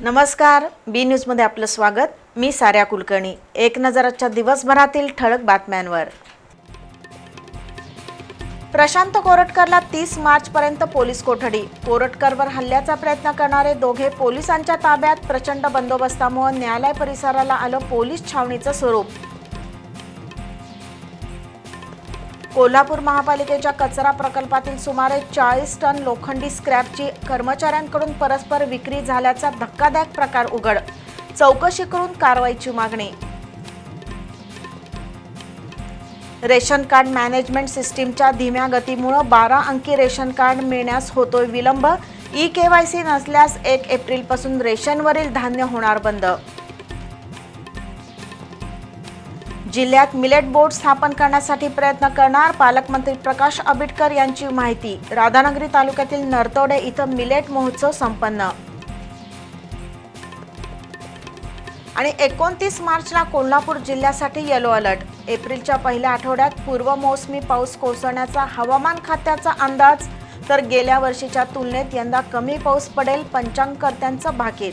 नमस्कार बी न्यूजमध्ये आपलं स्वागत. मी साऱ्या कुलकर्णी. एक नजराच्या दिवसभरातील ठळक बातम्यांवर. प्रशांत कोरटकरला तीस मार्चपर्यंत पोलीस कोठडी. कोरटकरवर हल्ल्याचा प्रयत्न करणारे दोघे पोलिसांच्या ताब्यात प्रचंड बंदोबस्तामुळे न्यायालय परिसराला आलं पोलीस छावणीचं स्वरूप. कोल्हापूर महापालिकेच्या कचरा प्रकल्पातील सुमारे चाळीस टन लोखंडी स्क्रॅपची कर्मचाऱ्यांकडून परस्पर विक्री झाल्याचा धक्कादायक प्रकार उघड. चौकशी करून कारवाईची मागणी. रेशन कार्ड मॅनेजमेंट सिस्टीमच्या धीम्या गतीमुळं बारा अंकी रेशन कार्ड मिळण्यास होतोय विलंब. ई के वाय सी नसल्यास एक एप्रिलपासून रेशनवरील धान्य होणार बंद. जिल्ह्यात मिलेट बोर्ड स्थापन करण्यासाठी प्रयत्न करणार पालकमंत्री प्रकाश आंबेडकर यांची माहिती. राधानगरी तालुक्यातील नरतोडे इथं मिलेट महोत्सव संपन्न. आणि एकोणतीस मार्चला कोल्हापूर जिल्ह्यासाठी येलो अलर्ट एप्रिलच्या पहिल्या आठवड्यात पूर्वमोसमी पाऊस कोसळण्याचा हवामान खात्याचा अंदाज. तर गेल्या वर्षीच्या तुलनेत यंदा कमी पाऊस पडेल पंचांगकर्त्यांचं भाकीत.